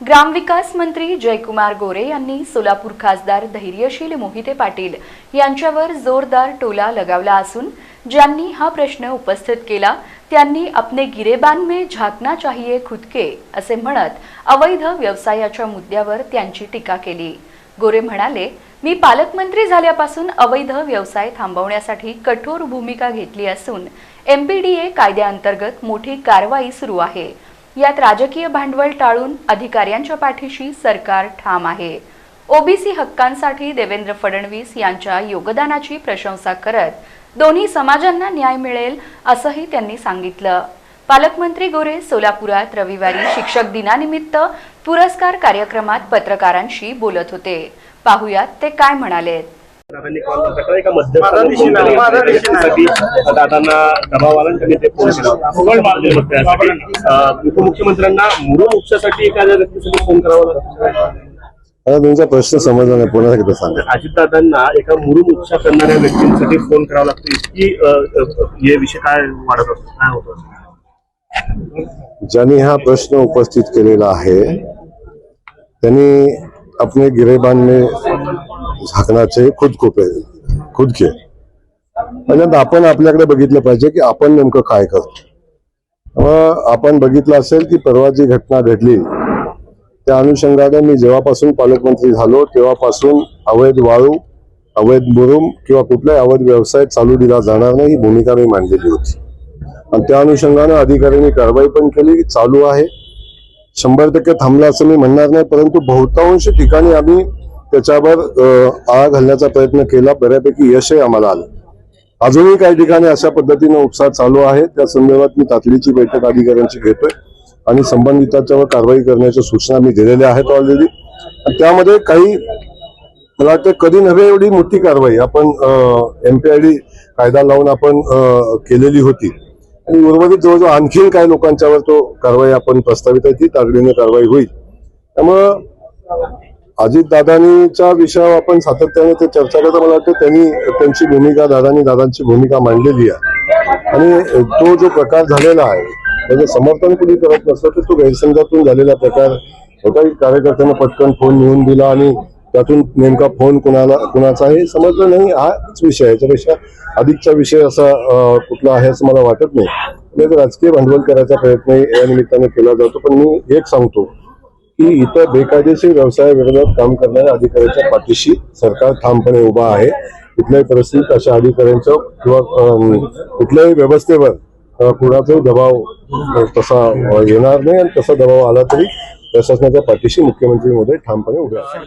ग्रामविकास मंत्री जयकुमार गोरे यांनी सोलापूर खासदार धैर्यशील मोहिते पाटील यांच्यावर जोरदार टोला लगावला असून ज्यांनी हा प्रश्न उपस्थित केला त्यांनी अपने गिरेबान में झाकना चाहिए खुदके असे म्हणत अवैध व्यवसायाच्या मुद्द्यावर त्यांची टीका केली. गोरे म्हणाले मी पालकमंत्री झाल्यापासून अवैध व्यवसाय थांबवण्यासाठी कठोर भूमिका घेतली असून एमपीडीए कायद्याअंतर्गत मोठी कारवाई सुरू आहे. यात राजकीय भांडवल टाळून अधिकाऱ्यांच्या पाठीशी सरकार ठाम आहे. ओबीसी हक्कांसाठी देवेंद्र फडणवीस यांच्या योगदानाची प्रशंसा करत दोन्ही समाजांना न्याय मिळेल असंही त्यांनी सांगितलं. पालकमंत्री गोरे सोलापुरात रविवारी शिक्षक दिनानिमित्त पुरस्कार कार्यक्रमात पत्रकारांशी बोलत होते. पाहुयात ते काय म्हणालेत. दादांनी दबाव आला त्यांनी ते फोन केला. उपमुख्यमंत्र्यांना मुरुम उपशासाठी एखाद्या व्यक्तीसाठी फोन करावा लागतो. मला तुमचा प्रश्न समजला नाही. पुन्हा एकदा सांगा. अजितदादांना एका मुरुम उपशा करणाऱ्या व्यक्तींसाठी फोन करावा लागतो. इतकी हे विषय काय वाढत असतो? काय होतं ज्यांनी हा प्रश्न उपस्थित केलेला आहे त्यांनी अपने गिरेबान में झाकणाचे खुद कोपे खुद के पहिल्यांदा म्हणजे आपण आपल्याकडे बघितलं पाहिजे की आपण नेमकं काय करतो. आपण बघितलं असेल की परवा जी घटना घडली त्या अनुषंगाने मी जेव्हापासून पालकमंत्री झालो तेव्हापासून अवैध वाळू अवैध मुरुम किंवा कुठलाही अवैध व्यवसाय चालू दिला जाणार नाही ही भूमिका मी मांडलेली होती. आणि त्या अनुषंगाने अधिकाऱ्यांनी कारवाई पण केली की चालू आहे. शंभर टक्के थांबला असं मी म्हणणार नाही परंतु बहुतांश ठिकाणी आम्ही त्याच्यावर आळा घालण्याचा प्रयत्न केला. बऱ्यापैकी यशही आम्हाला आलं. अजूनही काही ठिकाणी अशा पद्धतीने उपसा चालू आहे त्या संदर्भात मी तातडीची बैठक अधिकाऱ्यांची घेतोय आणि संबंधितांच्यावर कारवाई करण्याच्या सूचना मी दिलेल्या आहेत ऑलरेडी त्यामध्ये काही मला वाटतं कधी नव्हे एवढी मोठी कारवाई. आपण एमपीआयडी कायदा लावून आपण केलेली होती. आणि उर्वरित जवळजवळ आणखीन काही लोकांच्यावर तो कारवाई आपण प्रस्तावित आहे. ती तातडीने कारवाई होईल. त्यामुळं अजितदादांच्या विषयावर आपण सातत्याने ते चर्चा करतो. मला वाटतं त्यांनी त्यांची भूमिका दादांनी दादांची भूमिका मांडलेली आहे. आणि तो जो प्रकार झालेला आहे त्याचं समर्थन कुणी करत नसतं तर तो गैरसमजातून झालेला प्रकार. काही कार्यकर्त्यांना पटकन फोन लिहून दिला आणि त्यातून नेमका फोन कुणाला कुणाचा हे समजलं नाही. हाच विषय याच्यापेक्षा अधिकचा विषय असा कुठला आहे असं मला वाटत नाही. राजकीय भांडवल करायचा प्रयत्न या निमित्ताने केला जातो. पण मी एक सांगतो की इतर बेकायदेशीर व्यवसायाविरोधात काम करणाऱ्या अधिकाऱ्याच्या पाठीशी सरकार ठामपणे उभा आहे. कुठल्याही परिस्थितीत अशा अधिकाऱ्यांचं किंवा कुठल्याही व्यवस्थेवर अं, कुणाचाही दबाव तसा येणार नाही आणि तसा दबाव आला तरी प्रशासनाच्या पाठीशी मुख्यमंत्री मोदी ठामपणे उभे आहेत.